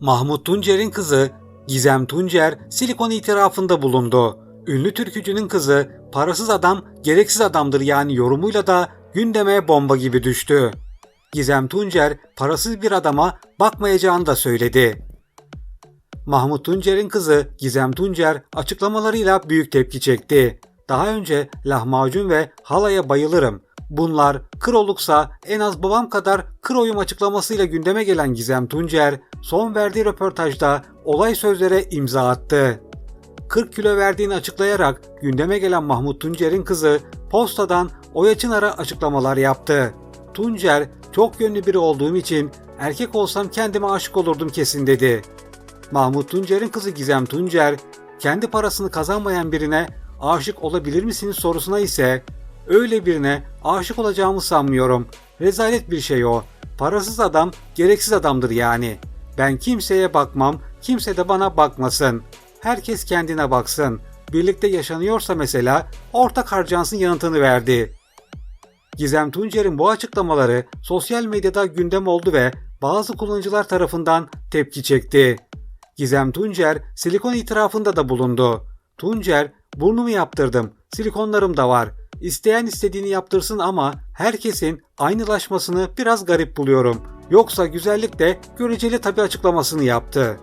Mahmut Tuncer'in kızı Gizem Tuncer silikon itirafında bulundu. Ünlü türkücünün kızı parasız adam gereksiz adamdır yani yorumuyla da gündeme bomba gibi düştü. Gizem Tuncer parasız bir adama bakmayacağını da söyledi. Mahmut Tuncer'in kızı Gizem Tuncer açıklamalarıyla büyük tepki çekti. Daha önce lahmacun ve halaya bayılırım. Bunlar kır oluksa en az babam kadar kır oyum açıklamasıyla gündeme gelen Gizem Tuncer son verdiği röportajda olay sözlere imza attı. 40 kilo verdiğini açıklayarak gündeme gelen Mahmut Tuncer'in kızı postadan Oya Çınar'a açıklamalar yaptı. Tuncer çok yönlü biri olduğum için erkek olsam kendime aşık olurdum kesin dedi. Mahmut Tuncer'in kızı Gizem Tuncer, kendi parasını kazanmayan birine aşık olabilir misiniz sorusuna ise öyle birine aşık olacağımı sanmıyorum. Rezalet bir şey o. Parasız adam gereksiz adamdır yani. Ben kimseye bakmam, kimse de bana bakmasın. Herkes kendine baksın. Birlikte yaşanıyorsa mesela ortak harcansın yanıtını verdi. Gizem Tuncer'in bu açıklamaları sosyal medyada gündem oldu ve bazı kullanıcılar tarafından tepki çekti. Gizem Tuncer silikon itirafında da bulundu. Tuncer, burnumu yaptırdım, silikonlarım da var. İsteyen istediğini yaptırsın ama herkesin aynılaşmasını biraz garip buluyorum. Yoksa güzellik de göreceli tabi açıklamasını yaptı.